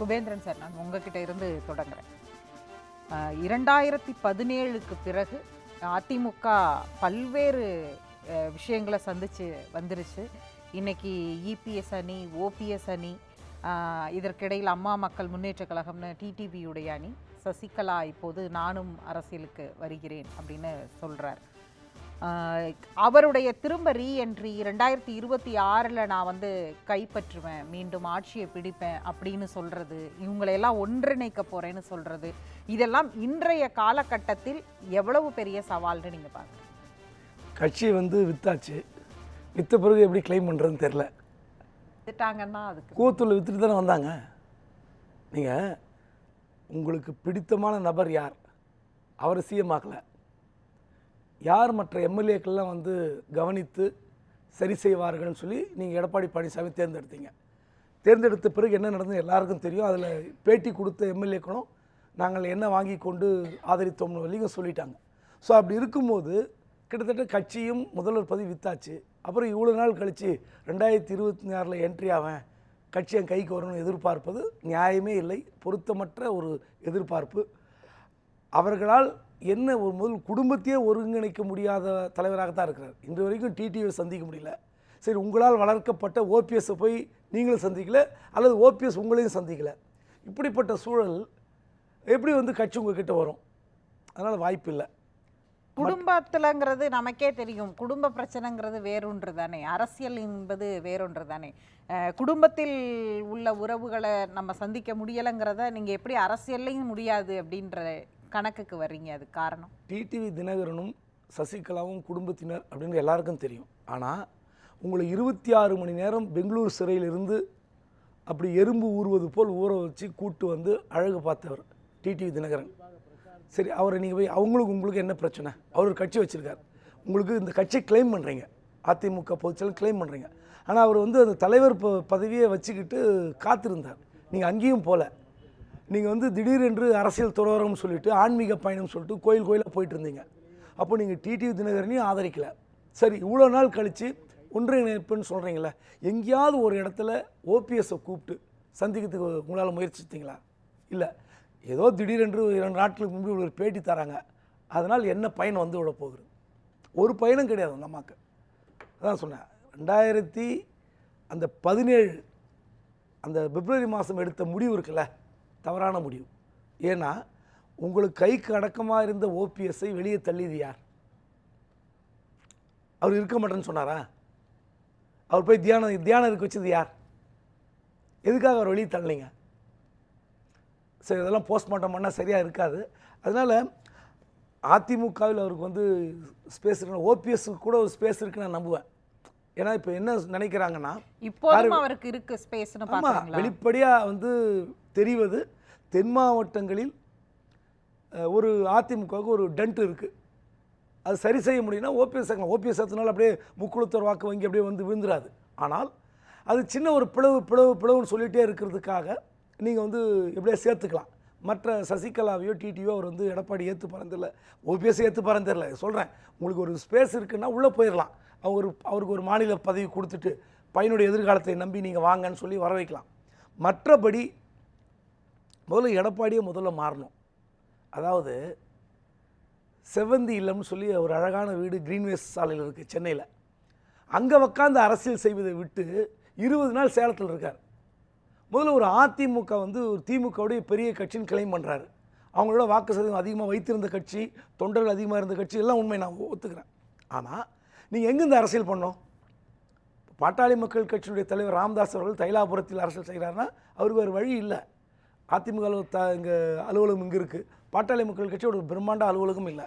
Kubendran sir நான் உங்ககிட்ட இருந்து தொடங்குறேன். இரண்டாயிரத்தி பதினேழுக்கு பிறகு அதிமுக பல்வேறு விஷயங்களை சந்திச்சு வந்துருச்சு. இன்னைக்கு இபிஎஸ் அணி ஓபிஎஸ் அணி இதற்கிடையில் அம்மா மக்கள் முன்னேற்ற கழகம்னு டிடிவியுடைய அணி சசிகலா இப்போது நானும் அரசியலுக்கு வருகிறேன் அப்படின்னு சொல்கிறார் அவருடைய திரும்ப ரீஎன்ட்ரி ரெண்டாயிரத்தி இருபத்தி ஆறில் நான் வந்து கைப்பற்றுவேன் மீண்டும் ஆட்சியை பிடிப்பேன் அப்படின்னு சொல்கிறது இவங்களையெல்லாம் ஒன்றிணைக்க போகிறேன்னு சொல்கிறது இதெல்லாம் இன்றைய காலகட்டத்தில் எவ்வளவு பெரிய சவால்னு நீங்கள் பார்க்குறீங்க? கட்சி வந்து வித்தாச்சு. வித்த பிறகு எப்படி க்ளைம் பண்ணுறதுன்னு தெரில வித்துட்டாங்கன்னா அதுக்கு கூத்துல வித்துட்டு தானே வந்தாங்க. நீங்கள் உங்களுக்கு பிடித்தமான நபர் யார்? அவர் சிஎம் ஆக்கல. யார் மற்ற எம்எல்ஏக்கள்லாம் வந்து கவனித்து சரி செய்வார்கள்னு சொல்லி நீங்கள் எடப்பாடி பழனிசாமி தேர்ந்தெடுத்தீங்க. தேர்ந்தெடுத்த பிறகு என்ன நடந்தது எல்லாருக்கும் தெரியும். அதில் பேட்டி கொடுத்த எம்எல்ஏக்களும் நாங்கள் என்ன வாங்கி கொண்டு ஆதரித்தோம்னு வரைக்கும் சொல்லிட்டாங்க. ஸோ அப்படி இருக்கும்போது கிட்டத்தட்ட கட்சியும் முதல்வர் பதவி வித்தாச்சு. அப்புறம் இவ்வளோ நாள் கழித்து ரெண்டாயிரத்தி இருபத்தி ஆறில் என்ட்ரி ஆவேன். கட்சி என் கைக்கு வரணும்னு எதிர்பார்ப்பது நியாயமே இல்லை. பொருத்தமற்ற ஒரு எதிர்பார்ப்பு. அவர்களால் என்ன ஒரு முதல் குடும்பத்தையே ஒருங்கிணைக்க முடியாத தலைவராக தான் இருக்கிறார். இன்று வரைக்கும் டிடிவியை சந்திக்க முடியல. சரி உங்களால் வளர்க்கப்பட்ட ஓபிஎஸ்ஸை போய் நீங்களும் சந்திக்கல அல்லது ஓபிஎஸ் உங்களையும் சந்திக்கல. இப்படிப்பட்ட சூழல் எப்படி வந்து கட்சி உங்ககிட்ட வரும்? அதனால் வாய்ப்பு இல்லை. குடும்பத்துலங்கிறது நமக்கே தெரியும். குடும்ப பிரச்சனைங்கிறது வேறொன்று தானே. அரசியல் என்பது வேறொன்று தானே. குடும்பத்தில் உள்ள உறவுகளை நம்ம சந்திக்க முடியலைங்கிறத நீங்கள் எப்படி அரசியல்லையும் முடியாது அப்படின்ற கணக்குக்கு வர்றீங்க அது காரணம்? டிடிவி தினகரனும் சசிகலாவும் குடும்பத்தினர் அப்படின்னு எல்லாருக்கும் தெரியும். ஆனால் உங்களை இருபத்தி ஆறு மணி நேரம் பெங்களூர் சிறையிலிருந்து அப்படி எறும்பு ஊறுவது போல் ஊற வச்சு கூட்டு வந்து அழகு பார்த்தவர் டிடிவி தினகரன். சரி அவரை நீங்கள் போய் அவங்களுக்கு உங்களுக்கு என்ன பிரச்சனை? அவர் ஒரு கட்சி வச்சுருக்கார். உங்களுக்கு இந்த கட்சியை கிளைம் பண்ணுறீங்க அதிமுக பொதுச்செயலும் கிளைம் பண்ணுறீங்க ஆனால் அவர் வந்து அந்த தலைவர் ப- பதவியை வச்சுக்கிட்டு காத்திருந்தார். நீங்கள் அங்கேயும் போகல நீங்கள் வந்து திடீரென்று அரசியல் துறவரம்னு சொல்லிட்டு ஆன்மீக பயணம் சொல்லிட்டு கோயில் கோயிலாக போயிட்டு இருந்தீங்க. அப்போ நீங்கள் டிடிவி தினகரனையும் ஆதரிக்கலை. சரி இவ்வளோ நாள் கழித்து ஒன்றிணைப்புன்னு சொல்கிறீங்களே எங்கேயாவது ஒரு இடத்துல ஓபிஎஸ்ஸை கூப்பிட்டு சந்திக்கிறதுக்கு உங்களால் முயற்சித்தீங்களா இல்லை. ஏதோ திடீரென்று இரண்டு நாட்களுக்கு முன்பு ஒரு பேட்டி தராங்க. அதனால் என்ன பயன் வந்து விட போகுது? ஒரு பயனும் கிடையாது அந்த அம்மாவுக்கு அதான் சொன்னேன். ரெண்டாயிரத்தி அந்த பதினேழு அந்த பிப்ரவரி மாதம் எடுத்த முடிவு இருக்குல்ல தவறான முடிவு. ஏன்னா உங்களுக்கு கைக்கு அடக்கமாக இருந்த ஓபிஎஸ்ஸை வெளியே தள்ளியது யார்? அவர் இருக்க மாட்டேன்னு சொன்னாரா? அவர் போய் தியானம் தியானம் இருக்க வச்சது யார்? எதுக்காக அவர் வெளியே தள்ளீங்க சரி இதெல்லாம் போஸ்ட்மார்ட்டம் பண்ணால் சரியாக இருக்காது. அதனால் அதிமுகவில் அவருக்கு வந்து ஸ்பேஸ் இருக்கு ஓபிஎஸ்க்கு கூட ஒரு ஸ்பேஸ் இருக்குன்னு நான் நம்புவேன். ஏன்னா இப்போ என்ன நினைக்கிறாங்கன்னா இப்போதும் அவருக்கு இருக்கு பார்க்குறீங்களா? வெளிப்படையாக வந்து தெரிவது தென் மாவட்டங்களில் ஒரு அதிமுகவுக்கு ஒரு டென்ட் இருக்குது அது சரி செய்ய முடியும்னா ஓபிஎஸ் ஓபிஎஸ் ஆத்தினால அப்படியே முக்குழுத்தர் வாக்கு வங்கி அப்படியே வந்து விழுந்துராது. ஆனால் அது சின்ன ஒரு பிளவு பிளவு பிளவுன்னு சொல்லிகிட்டே இருக்கிறதுக்காக நீங்கள் வந்து எப்படியே சேர்த்துக்கலாம். மற்ற சசிகலாவையோ டிடியோ அவர் வந்து எடப்பாடி ஏற்று பறந்துடல ஓபிஎஸ் ஏற்று பறந்துடல சொல்கிறேன் உங்களுக்கு ஒரு ஸ்பேஸ் இருக்குன்னா உள்ளே போயிடலாம் அவர் அவருக்கு ஒரு மாநில பதவி கொடுத்துட்டு பையனுடைய எதிர்காலத்தை நம்பி நீங்கள் வாங்கன்னு சொல்லி வர வைக்கலாம் மற்றபடி முதல்ல எடப்பாடியை முதல்ல மாறணும். அதாவது செவ்வந்தி இல்லம்னு சொல்லி ஒரு அழகான வீடு கிரீன்வேஸ் சாலையில் இருக்குது சென்னையில். அங்கே உக்காந்து அரசியல் செய்வதை விட்டு இருபது நாள் சேலத்தில் இருக்கார். முதல்ல ஒரு அதிமுக வந்து ஒரு திமுகவுடைய பெரிய கட்சின்னு கிளைம் பண்ணுறாரு அவங்களோட வாக்கு சதவீதம் அதிகமாக வைத்திருந்த கட்சி தொண்டர்கள் அதிகமாக இருந்த கட்சி எல்லாம் உண்மை நான் ஒத்துக்கிறேன். ஆனால் நீங்கள் எங்கேருந்து அரசியல் பண்ணோம் பாட்டாளி மக்கள் கட்சியினுடைய தலைவர் ராமதாஸ் அவர்கள் தைலாபுரத்தில் அரசியல் செய்கிறாருன்னா அவருக்கு வேறு வழி இல்லை. அதிமுக த இங்கே அலுவலகம் இங்கே இருக்குது பாட்டாளி மக்கள் கட்சி ஒரு பிரம்மாண்ட அலுவலகம் இல்லை.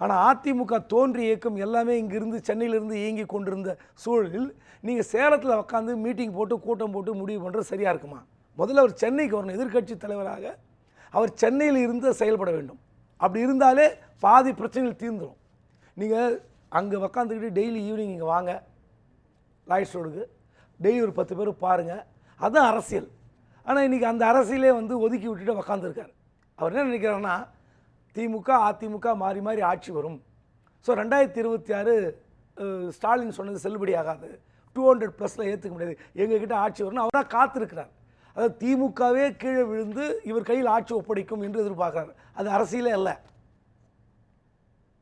ஆனால் அதிமுக தோன்றிய இயக்கம் எல்லாமே இங்கிருந்து சென்னையிலிருந்து இயங்கி கொண்டிருந்த சூழலில் நீங்கள் சேலத்தில் உட்காந்து மீட்டிங் போட்டு கூட்டம் போட்டு முடிவு பண்ணுறது சரியாக இருக்குமா? முதல்ல அவர் சென்னைக்கு வரணும். எதிர்க்கட்சி தலைவராக அவர் சென்னையில் இருந்து செயல்பட வேண்டும். அப்படி இருந்தாலே பாதி பிரச்சனைகள் தீர்ந்துடும் நீங்கள் அங்கே உக்காந்துக்கிட்டு டெய்லி ஈவினிங் இங்கே வாங்க. லாய்ஸ் ரோடுக்கு. டெய்லி ஒரு பத்து பேர் பாருங்கள் அதுதான் அரசியல். ஆனால் இன்றைக்கி அந்த அரசியலே வந்து ஒதுக்கி விட்டுட்டு உக்காந்துருக்கார். அவர் என்ன நினைக்கிறாருன்னா திமுக அதிமுக மாறி மாறி ஆட்சி வரும். ஸோ ரெண்டாயிரத்தி இருபத்தி ஆறு ஸ்டாலின் சொன்னது செல்லுபடி ஆகாது. டூ ஹண்ட்ரட் ப்ளஸில் ஏற்றுக்க முடியாது. எங்ககிட்ட ஆட்சி வரும்னு அவராக காத்திருக்கிறார். அதாவது திமுகவே கீழே விழுந்து இவர் கையில் ஆட்சி ஒப்படைக்கும் என்று எதிர்பார்க்குறாரு. அது அரசியலே இல்லை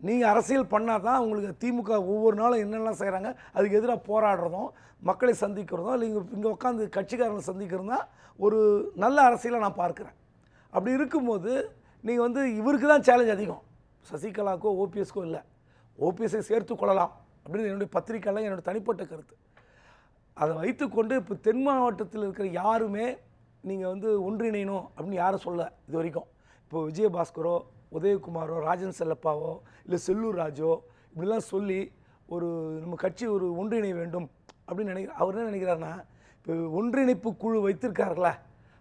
நீங்கள் அரசியல் பண்ணால் தான் உங்களுக்கு திமுக ஒவ்வொரு நாளும் என்னெல்லாம் செய்கிறாங்க அதுக்கு எதிராக போராடுறதும் மக்களை சந்திக்கிறதும் இல்லை இங்கே இங்கே உட்காந்து கட்சிக்காரங்களை சந்திக்கிறதும் தான் ஒரு நல்ல அரசியலை நான் பார்க்குறேன். அப்படி இருக்கும்போது நீங்கள் வந்து இவருக்கு தான் சேலஞ்ச் அதிகம். சசிகலாக்கோ ஓபிஎஸ்க்கோ இல்லை. ஓபிஎஸ்ஸை சேர்த்து கொள்ளலாம் அப்படின்னு என்னுடைய பத்திரிக்கைலாம் என்னோட தனிப்பட்ட கருத்து. அதை வைத்துக்கொண்டு இப்போ தென் மாவட்டத்தில் இருக்கிற யாருமே நீங்கள் வந்து ஒன்றிணையணும் அப்படின்னு யாரும் சொல்ல இது வரைக்கும். இப்போ விஜயபாஸ்கரோ உதயகுமாரோ ராஜன் செல்லப்பாவோ இல்லை செல்லூர் ராஜோ இப்படிலாம் சொல்லி ஒரு நம்ம கட்சி ஒரு ஒன்றிணைய வேண்டும் அப்படின்னு நினைக்கிற அவர் என்ன நினைக்கிறாருன்னா இப்போ ஒன்றிணைப்பு குழு வைத்திருக்கார்களா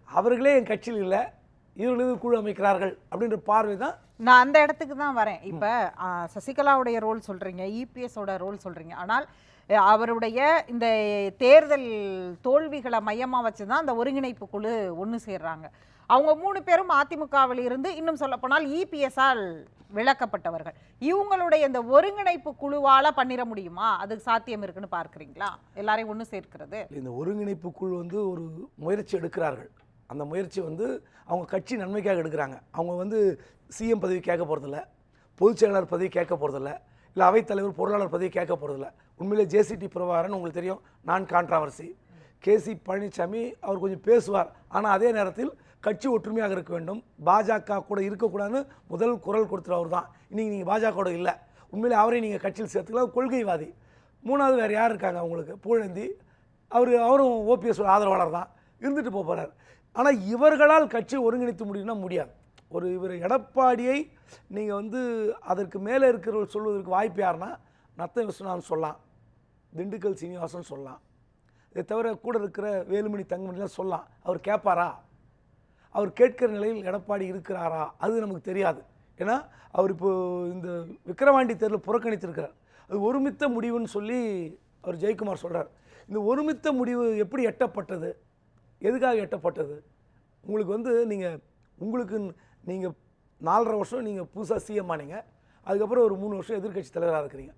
அவர்களே என் கட்சியில் இல்லை இவர்களது குழு அமைக்கிறார்கள் அப்படின்ற பார்வை தான் நான் அந்த இடத்துக்கு தான் வரேன். இப்ப சசிகலாவுடைய ரோல் சொல்றீங்க இபிஎஸ் ஓட ரோல் சொல்றீங்க. ஆனால் அவருடைய இந்த தேர்தல் தோல்விகளை மையமாக வச்சு தான் அந்த ஒருங்கிணைப்பு குழு ஒன்று சேர்றாங்க. அவங்க மூணு பேரும் அதிமுகவில் இருந்து இன்னும் சொல்லப்போனால் இபிஎஸ்ஆல் விளக்கப்பட்டவர்கள். இவங்களுடைய இந்த ஒருங்கிணைப்பு குழுவால் பண்ணிட முடியுமா? அதுக்கு சாத்தியம் இருக்குன்னு பார்க்குறீங்களா? எல்லாரையும் ஒன்று சேர்க்கிறது. இந்த ஒருங்கிணைப்பு குழு வந்து ஒரு முயற்சி எடுக்கிறார்கள். அந்த முயற்சி வந்து அவங்க கட்சி நன்மைக்காக எடுக்கிறாங்க. அவங்க வந்து சிஎம் பதவி கேட்க போகிறதில்ல பொதுச் செயலாளர் பதவி கேட்க போகிறதில்ல இல்லை அவைத்தலைவர் பொருளாளர் பதவி கேட்க போகிறதில்ல உண்மையிலே ஜேசிடி பிரபாகரன் உங்களுக்கு தெரியும் நான் கான்ட்ராவர்சி கேசி பழனிசாமி அவர் கொஞ்சம் பேசுவார். ஆனால் அதே நேரத்தில் கட்சி ஒற்றுமையாக இருக்க வேண்டும். பாஜக கூட இருக்கக்கூடாதுன்னு முதல் குரல் கொடுத்துரு அவர் தான் இன்றைக்கி நீங்கள் பாஜகவோட இல்லை. உண்மையிலே அவரை நீங்கள் கட்சியில் சேர்த்துக்கலாம். கொள்கைவாதி. மூணாவது வேறு யார் இருக்காங்க அவங்களுக்கு? பூழந்தி அவர் அவரும் ஓபிஎஸ் ஆதரவாளர் தான் இருந்துட்டு போகிறார் ஆனால் இவர்களால் கட்சி ஒருங்கிணைத்து முடியும்னா முடியாது. ஒரு இவர் எடப்பாடியை நீங்கள் வந்து அதற்கு மேலே இருக்கிறவர்கள் சொல்வதற்கு வாய்ப்பு யாருன்னா நத்த விஸ்வநாதன் சொல்லலாம். திண்டுக்கல் சீனிவாசன் சொல்லலாம். இதை தவிர கூட இருக்கிற வேலுமணி தங்கமணிலாம் சொல்லலாம். அவர் கேட்பாரா? அவர் கேட்கிற நிலையில் எடப்பாடி இருக்கிறாரா? அது நமக்கு தெரியாது. ஏன்னா அவர் இப்போது இந்த விக்கிரவாண்டி தேர்தல் புறக்கணித்திருக்கிறார். அது ஒருமித்த முடிவுன்னு சொல்லி அவர் ஜெயக்குமார் சொல்கிறார் இந்த ஒருமித்த முடிவு எப்படி எட்டப்பட்டது? எதுக்காக எட்டப்பட்டது? உங்களுக்கு வந்து நீங்கள் உங்களுக்கு நீங்கள் நாலரை வருஷம் நீங்கள் புதுசாக சிஎம் ஆனீங்க. அதுக்கப்புறம் ஒரு மூணு வருஷம் எதிர்க்கட்சி தலைவராக இருக்கிறீங்க.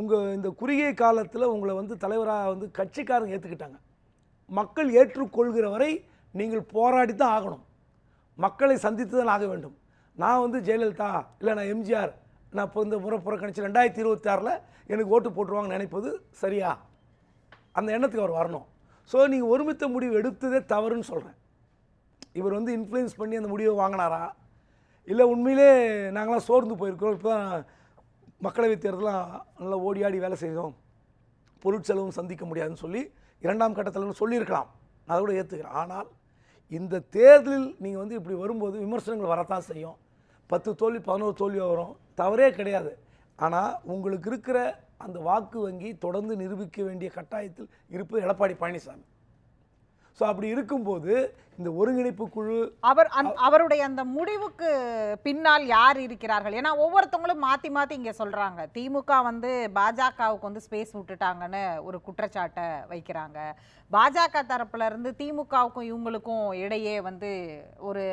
உங்கள் இந்த குறுகிய காலத்தில் உங்களை வந்து தலைவராக வந்து கட்சிக்காரங்க ஏற்றுக்கிட்டாங்க மக்கள் ஏற்றுக்கொள்கிற வரை நீங்கள் போராடி தான் ஆகணும். மக்களை சந்தித்து தான் ஆக வேண்டும். நான் வந்து ஜெயலலிதா இல்லை நான் எம்ஜிஆர் நான் இப்போ இந்த முறை புறக்கணிச்சு ரெண்டாயிரத்தி இருபத்தி ஆறில் எனக்கு ஓட்டு போட்டுருவாங்கன்னு நினைப்பது சரியா? அந்த எண்ணத்துக்கு அவர் வரணும். ஸோ நீங்கள் ஒருமித்த முடிவு எடுத்ததே தவறுன்னு சொல்கிறேன் இவர் வந்து இன்ஃப்ளூயன்ஸ் பண்ணி அந்த முடிவை வாங்கினாரா? இல்லை உண்மையிலே நாங்களாம் சோர்ந்து போயிருக்கிறோம். இப்போ தான் மக்களவைத் தேர்தலாம் நல்லா ஓடி ஆடி வேலை செய்தோம். பொருட்செலவும் சந்திக்க முடியாதுன்னு சொல்லி இரண்டாம் கட்டத்தில் சொல்லியிருக்கலாம். நான் அதை கூட ஏற்றுக்கிறேன் ஆனால் இந்த தேர்தலில் நீங்கள் வந்து இப்படி வரும்போது விமர்சனங்கள் வரத்தான் செய்யும். பத்து தோல்வி பதினோரு தோல்வியாக வரும். தவறே கிடையாது. ஆனால் உங்களுக்கு இருக்கிற அந்த வாக்கு வங்கி தொடர்ந்து நிரூபிக்க வேண்டிய கட்டாயத்தில் இருப்பது எடப்பாடி பழனிசாமி. ஸோ அப்படி இருக்கும்போது இந்த ஒருங்கிணைப்பு குழு அவர் அவருடைய அந்த முடிவுக்கு பின்னால் யார் இருக்கிறார்கள்? ஏன்னா ஒவ்வொருத்தவங்களும் மாற்றி மாற்றி இங்கே சொல்கிறாங்க திமுக வந்து பாஜகவுக்கு வந்து ஸ்பேஸ் விட்டுட்டாங்கன்னு ஒரு குற்றச்சாட்டை வைக்கிறாங்க. பாஜக தரப்புல இருந்து திமுகவுக்கும் இவங்களுக்கும் இடையே வந்து ஒரு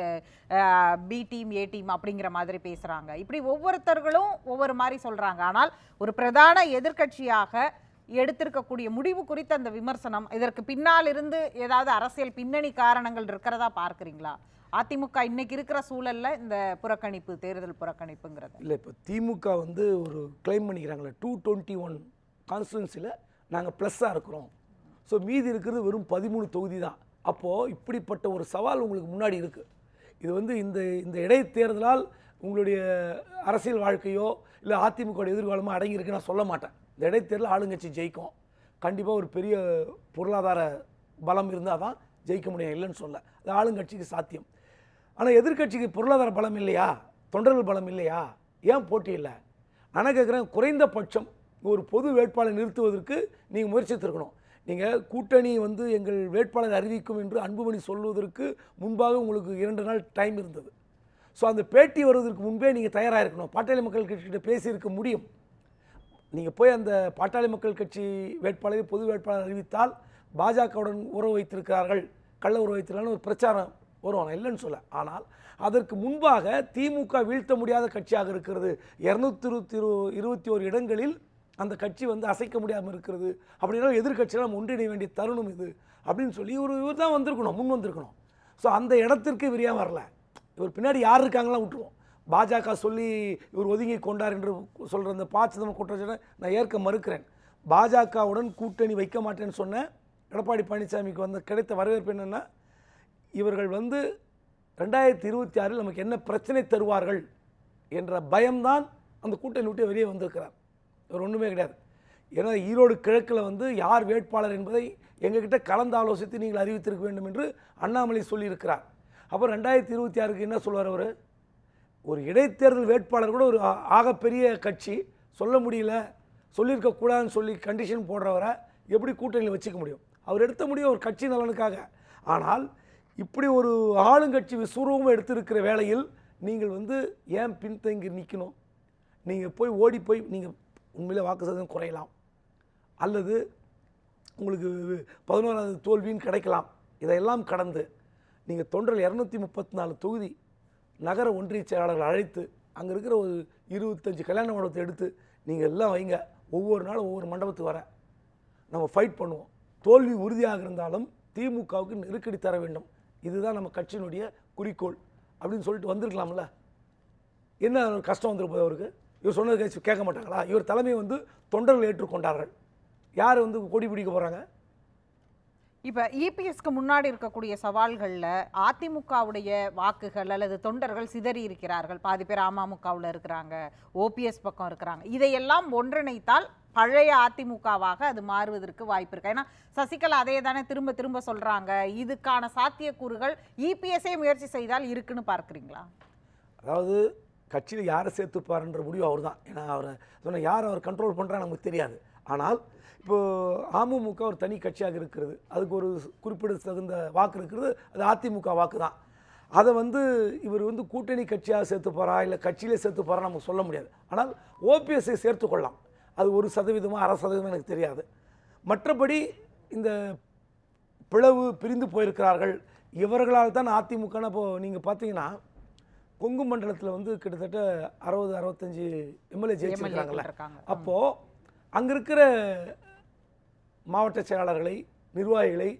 பி டீம் ஏ டீம் அப்படிங்கிற மாதிரி பேசுகிறாங்க இப்படி ஒவ்வொருத்தர்களும் ஒவ்வொரு மாதிரி சொல்கிறாங்க ஆனால் ஒரு பிரதான எதிர்க்கட்சியாக எடுத்திருக்கக்கூடிய முடிவு குறித்த அந்த விமர்சனம் இதற்கு பின்னால் இருந்து ஏதாவது அரசியல் பின்னணி காரணங்கள் இருக்கிறதா பார்க்குறீங்களா? அதிமுக இன்னைக்கு இருக்கிற சூழலில் இந்த புறக்கணிப்பு தேர்தல் புறக்கணிப்புங்கிறது. இல்லை இப்போ திமுக வந்து ஒரு கிளைம் பண்ணிக்கிறாங்களே டூ டுவெண்ட்டி ஒன் கான்ஸ்டுவன்சியில் நாங்கள் ப்ளஸ்ஸாக இருக்கிறோம். ஸோ மீதி இருக்கிறது வெறும் பதிமூணு தொகுதி தான். அப்போது இப்படிப்பட்ட ஒரு சவால் உங்களுக்கு முன்னாடி இருக்குது இது வந்து இந்த இந்த இடைத்தேர்தலால் உங்களுடைய அரசியல் வாழ்க்கையோ இல்லை அதிமுக எதிர்காலமோ அடங்கியிருக்கு நான் சொல்ல மாட்டேன். இந்த இடைத்தேர்தல் ஆளுங்கட்சி ஜெயிக்கும். கண்டிப்பாக ஒரு பெரிய பொருளாதார பலம் இருந்தால் தான் ஜெயிக்க முடியும் இல்லைன்னு சொல்ல. அது ஆளுங்கட்சிக்கு சாத்தியம். ஆனால் எதிர்க்கட்சிக்கு பொருளாதார பலம் இல்லையா? தொண்டர்கள் பலம் இல்லையா? ஏன் போட்டி இல்லை? நான் கேட்குறேன் குறைந்தபட்சம் ஒரு பொது வேட்பாளரை நிறுத்துவதற்கு நீங்கள் முயற்சித்திருக்கணும். நீங்கள் கூட்டணி வந்து எங்கள் வேட்பாளர் அறிவிக்கும் என்று அன்புமணி சொல்வதற்கு முன்பாக உங்களுக்கு இரண்டு நாள் டைம் இருந்தது. ஸோ அந்த பேட்டி வருவதற்கு முன்பே நீங்கள் தயாராக இருக்கணும். பாட்டாளி மக்கள் கட்சிகிட்ட பேசியிருக்க முடியும். நீங்கள் போய் அந்த பாட்டாளி மக்கள் கட்சி வேட்பாளரை பொது வேட்பாளர் அறிவித்தால் பாஜகவுடன் உறவு வைத்திருக்கிறார்கள் கள்ள உறவு வைத்திருக்கிறார்கள் ஒரு பிரச்சாரம் வரும். நான் இல்லைன்னு சொல்ல. ஆனால் அதற்கு முன்பாக திமுக வீழ்த்த முடியாத கட்சியாக இருக்கிறது. இரநூத்தி இருபத்தி இருபத்தி ஒரு இடங்களில் அந்த கட்சி வந்து அசைக்க முடியாமல் இருக்கிறது. அப்படின்னா எதிர்க்கட்சியில் நம்ம ஒன்றிணைய வேண்டிய தருணம் இது. அப்படின்னு சொல்லி ஒரு இவர் தான் வந்திருக்கணும் முன் வந்திருக்கணும். ஸோ அந்த இடத்திற்கு இவர் ஏன் வரல. இவர் பின்னாடி யார் இருக்காங்களாம் விட்டுருவோம். பாஜக சொல்லி இவர் ஒதுங்கி கொண்டார் என்று சொல்கிற அந்த பாச்சதம் சிதம்பரம் குற்றச்சாட்டை நான் ஏற்க மறுக்கிறேன். பாஜகவுடன் கூட்டணி வைக்க மாட்டேன்னு சொன்ன எடப்பாடி பழனிசாமிக்கு வந்து கிடைத்த வரவேற்பு என்னென்னா இவர்கள் வந்து ரெண்டாயிரத்தி இருபத்தி ஆறில் நமக்கு என்ன பிரச்சனை தருவார்கள் என்ற பயம்தான் அந்த கூட்டணி விட்டு வெளியே வந்திருக்கிறார். இவர் ஒன்றுமே கிடையாது. ஏன்னா ஈரோடு கிழக்கில் வந்து யார் வேட்பாளர் என்பதை எங்ககிட்ட கலந்து ஆலோசித்து நீங்கள் அறிவித்திருக்க வேண்டும் என்று அண்ணாமலை சொல்லியிருக்கிறார். அப்போ ரெண்டாயிரத்தி இருபத்தி ஆறுக்கு என்ன சொல்வார் அவர்? ஒரு இடைத்தேர்தல் வேட்பாளர் கூட ஒரு ஆகப்பெரிய கட்சி சொல்ல முடியல சொல்லியிருக்கக்கூடாதுன்னு சொல்லி கண்டிஷன் போடுறவரை எப்படி கூட்டணியில் வச்சுக்க முடியும்? அவர் எடுத்த முடியும் ஒரு கட்சி நலனுக்காக. ஆனால் இப்படி ஒரு ஆளுங்கட்சி விஸ்வரூபம் எடுத்திருக்கிற வேளையில் நீங்கள் வந்து ஏன் பின்தங்கி நிற்கணும் நீங்கள் போய் ஓடி போய் நீங்கள் உண்மையில் வாக்கு சதவீதம் குறையலாம். அல்லது உங்களுக்கு பதினோராவது தோல்வின்னு கிடைக்கலாம். இதையெல்லாம் கடந்து நீங்கள் தொண்டர் இரநூத்தி முப்பத்தி நாலு தொகுதி நகர ஒன்றிய செயலாளர்கள் அழைத்து அங்கே இருக்கிற ஒரு இருபத்தஞ்சு கல்யாண மண்டபத்தை எடுத்து நீங்கள் எல்லாம் வைங்க. ஒவ்வொரு நாளும் ஒவ்வொரு மண்டபத்துக்கு வர நம்ம ஃபைட் பண்ணுவோம். தோல்வி உறுதியாக இருந்தாலும் திமுகவுக்கு நெருக்கடி தர வேண்டும். இதுதான் நம்ம கட்சியினுடைய குறிக்கோள். அப்படின்னு சொல்லிட்டு வந்திருக்கலாம்ல. என்ன கஷ்டம் வந்திருப்பது அவருக்கு? இவர் சொன்னது கேட்க கேட்க மாட்டாங்களா? இவர் தலைமையை வந்து தொண்டர்கள் ஏற்றுக்கொண்டார்கள். யார் வந்து கொடி பிடிக்க போகிறாங்க இப்போ இபிஎஸ்க்கு முன்னாடி இருக்கக்கூடிய சவால்களில் அதிமுகவுடைய வாக்குகள் அல்லது தொண்டர்கள் சிதறி இருக்கிறார்கள். பாதி பேர் அமமுகவில் இருக்கிறாங்க. ஓபிஎஸ் பக்கம் இருக்கிறாங்க. இதையெல்லாம் ஒன்றிணைத்தால் பழைய அதிமுகவாக அது மாறுவதற்கு வாய்ப்பு இருக்கு. ஏன்னா சசிகலா அதே தானே திரும்ப திரும்ப சொல்கிறாங்க இதுக்கான சாத்தியக்கூறுகள் இபிஎஸ்ஸே முயற்சி செய்தால் இருக்குன்னு பார்க்குறீங்களா? அதாவது கட்சியில் யாரை சேர்த்துப்பாருன்ற முடிவு அவர் தான் ஏன்னா அவர் சொன்ன யார் அவர் கண்ட்ரோல் பண்ணுறான்னு நமக்கு தெரியாது. ஆனால் இப்போது அமமுக ஒரு தனி கட்சியாக இருக்கிறது. அதுக்கு ஒரு குறிப்பிட தகுந்த வாக்கு இருக்கிறது. அது அதிமுக வாக்கு தான். அதை வந்து இவர் வந்து கூட்டணி கட்சியாக சேர்த்து போகிறா இல்லை கட்சியிலே சேர்த்து போகிறா நமக்கு சொல்ல முடியாது. ஆனால் ஓபிஎஸ்ஐ சேர்த்து கொள்ளலாம். அது ஒரு சதவீதமோ அரை சதவீதமோ எனக்கு தெரியாது. மற்றபடி இந்த பிளவு பிரிந்து போயிருக்கிறார்கள். இவர்களால் தான் அதிமுகன்னு இப்போது நீங்கள் பார்த்தீங்கன்னா கொங்கு மண்டலத்தில் வந்து கிட்டத்தட்ட அறுபது அறுபத்தஞ்சு எம்எல்ஏ ஜெயிச்சிருக்காங்கல்ல. இருக்காங்க அப்போது அங்கே இருக்கிற மாவட்ட செயலாளர்களை நிர்வாகிகளை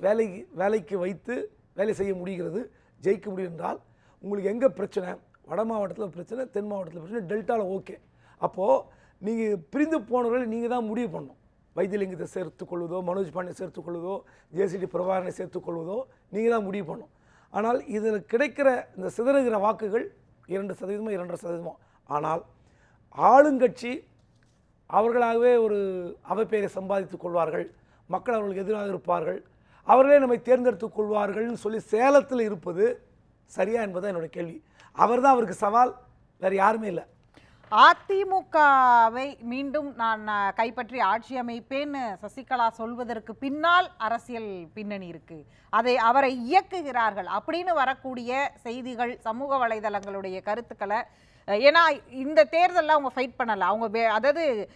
வேலைக்கு வேலைக்கு வைத்து வேலை செய்ய முடிகிறது ஜெயிக்க முடியும் என்றால் உங்களுக்கு எங்கே பிரச்சனை? வட மாவட்டத்தில் பிரச்சனை தென் மாவட்டத்தில் பிரச்சனை டெல்டாவில் ஓகே. அப்போது நீங்கள் பிரிந்து போனவர்களை நீங்கள் தான் முடிவு பண்ணணும். வைத்தியலிங்கத்தை சேர்த்துக்கொள்வதோ மனோஜ் பாண்டியை சேர்த்துக்கொள்வதோ ஜேசிடி பிரபாகரனை சேர்த்துக்கொள்வதோ நீங்கள் தான் முடிவு பண்ணணும். ஆனால் இதில் கிடைக்கிற இந்த சிதறுகிற வாக்குகள் இரண்டு சதவீதமோ இரண்டரை சதவீதமோ. ஆனால் ஆளுங்கட்சி அவர்களாகவே ஒரு அவப்பெயரை சம்பாதித்துக் கொள்வார்கள். மக்கள் அவர்களுக்கு எதிராக இருப்பார்கள். அவர்களே நம்மை தேர்ந்தெடுத்துக் கொள்வார்கள்னு சொல்லி சேலத்தில் இருப்பது சரியா என்பதுதான் என்னோட கேள்வி. அவர்தான் அவருக்கு சவால் வேறு யாருமே இல்லை. அதிமுகவை மீண்டும் நான் கைப்பற்றி ஆட்சி அமைப்பேன்னு சசிகலா சொல்வதற்கு பின்னால் அரசியல் பின்னணி இருக்கு. அதை அவரை இயக்குகிறார்கள் அப்படின்னு வரக்கூடிய செய்திகள் சமூக வலைதளங்களுடைய கருத்துக்களை ஏன்னா இந்த தேர்தலில் அவங்க ஃபைட் பண்ணலை. அவங்க வே- அதாவது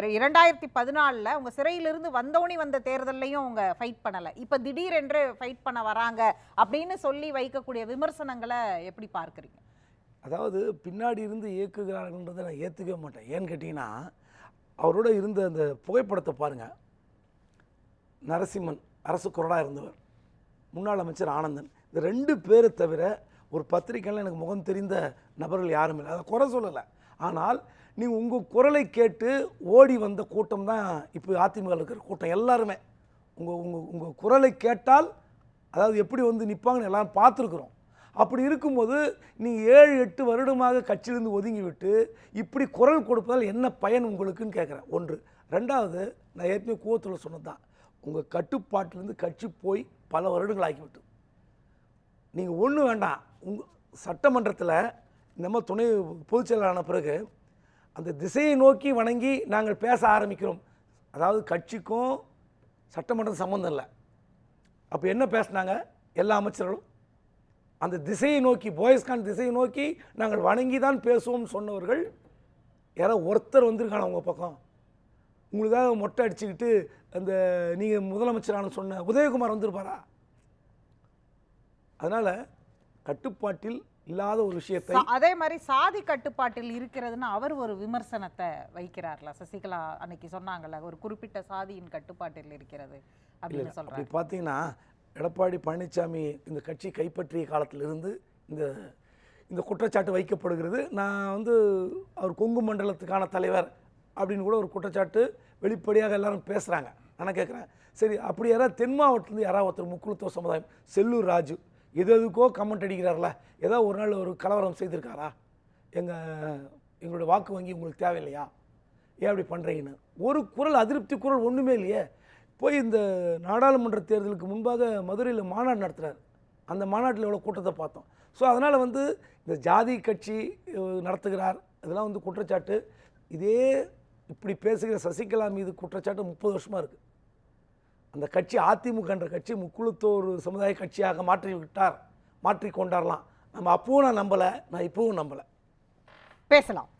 இரண்டாயிரத்தி பதினாலில் அவங்க சிறையிலிருந்து வந்தோனி வந்த தேர்தல்லையும் அவங்க ஃபைட் பண்ணலை. இப்போ திடீரென்று ஃபைட் பண்ண வராங்க அப்படின்னு சொல்லி வைக்கக்கூடிய விமர்சனங்களை எப்படி பார்க்குறீங்க? அதாவது பின்னாடி இருந்து இயக்குகிறார்கள்ன்றதை நான் ஏற்றுக்கவே மாட்டேன். ஏன்னு கேட்டிங்கன்னா அவரோட இருந்த அந்த புகைப்படத்தை பாருங்கள் நரசிம்மன் அரசு குரலாக இருந்தவர். முன்னாள் அமைச்சர் ஆனந்தன். இந்த ரெண்டு பேரை தவிர ஒரு பத்திரிக்கையில் எனக்கு முகம் தெரிந்த நபர்கள் யாரும் இல்லை. அதை குறை சொல்லலை. ஆனால் நீங்கள் உங்கள் குரலை கேட்டு ஓடி வந்த கூட்டம் தான் இப்போ அதிமுக இருக்கிற கூட்டம் எல்லாருமே. உங்கள் உங்கள் உங்கள் குரலை கேட்டால் அதாவது எப்படி வந்து நிற்பாங்கன்னு எல்லாரும் பார்த்துருக்குறோம். அப்படி இருக்கும்போது நீங்கள் ஏழு எட்டு வருடமாக கட்சியிலிருந்து ஒதுங்கி விட்டு இப்படி குரல் கொடுப்பதால் என்ன பயன் உங்களுக்குன்னு கேட்குறேன். ஒன்று. ரெண்டாவது நான் ஏற்கனவே கூவத்தில் சொன்னது தான் உங்கள் கட்டுப்பாட்டிலேருந்து கட்சி போய் பல வருடங்கள் ஆகிவிட்டு நீங்கள் ஒன்று வேண்டாம். உங் சட்டமன்றத்தில் நம்ம துணை பொதுச் செயலாளர் ஆன பிறகு அந்த திசையை நோக்கி வணங்கி நாங்கள் பேச ஆரம்பிக்கிறோம். அதாவது கட்சிக்கும் சட்டமன்றம் சம்மந்தம் இல்லை. அப்போ என்ன பேசினாங்க? எல்லா அமைச்சர்களும் அந்த திசையை நோக்கி போயஸ்கான் திசையை நோக்கி நாங்கள் வணங்கி தான் பேசுவோம் சொன்னவர்கள் யாரோ ஒருத்தர் வந்திருக்காங்க உங்கள் பக்கம். உங்களுக்காக மொட்டை அடிச்சுக்கிட்டு அந்த நீங்கள் முதலமைச்சரான சொன்ன உதயகுமார் வந்திருப்பாரா? அதனால் கட்டுப்பாட்டில் இல்லாத ஒரு விஷயத்தை அதே மாதிரி சாதி கட்டுப்பாட்டில் இருக்கிறதுன்னு அவர் ஒரு விமர்சனத்தை வைக்கிறார்ல. சசிகலா அன்னைக்கு சொன்னாங்கல்ல ஒரு குறிப்பிட்ட சாதியின் கட்டுப்பாட்டில் இருக்கிறது அப்படின்னு அப்படி சொல்றாரு. பார்த்தீங்கன்னா எடப்பாடி பழனிசாமி இந்த கட்சி கைப்பற்றிய காலத்திலிருந்து இந்த இந்த குற்றச்சாட்டு வைக்கப்படுகிறது. நான் வந்து அவர் கொங்கு மண்டலத்துக்கான தலைவர் அப்படின்னு கூட ஒரு குற்றச்சாட்டு வெளிப்படையாக எல்லாரும் பேசுகிறாங்க நான் கேட்குறேன் சரி அப்படி யாராவது தென் மாவட்டத்துலேருந்து யாராவது ஒருத்தர் முக்குழுத்துவ சமுதாயம் செல்லூர் ராஜு எது எதுக்கோ கமெண்ட் அடிக்கிறார்ல. ஏதோ ஒரு நாள் ஒரு கலவரம் செய்திருக்காரா? எங்கள் எங்களுடைய வாக்கு வங்கி உங்களுக்கு தேவையில்லையா? ஏன் அப்படி பண்ணுறீங்கன்னு ஒரு குரல் அதிருப்தி குரல் ஒன்றுமே இல்லையே. போய் இந்த நாடாளுமன்ற தேர்தலுக்கு முன்பாக மதுரையில் மாநாடு நடத்துகிறார் அந்த மாநாட்டில் எவ்வளோ கூட்டத்தை பார்த்தோம். ஸோ அதனால் வந்து இந்த ஜாதி கட்சி நடத்துகிறார். இதெல்லாம் வந்து குற்றச்சாட்டு. இதே இப்படி பேசுகிற சசிகலா மீது குற்றச்சாட்டு முப்பது வருஷமாக இருக்குது அந்த கட்சி அதிமுக என்ற கட்சி முக்குழுத்தோர் சமுதாய கட்சியாக மாற்றி விட்டார் மாற்றி கொண்டாரலாம் நம்ம அப்பவும் நான் நம்பலை நான் இப்பவும் நம்பலை. பேசலாம்.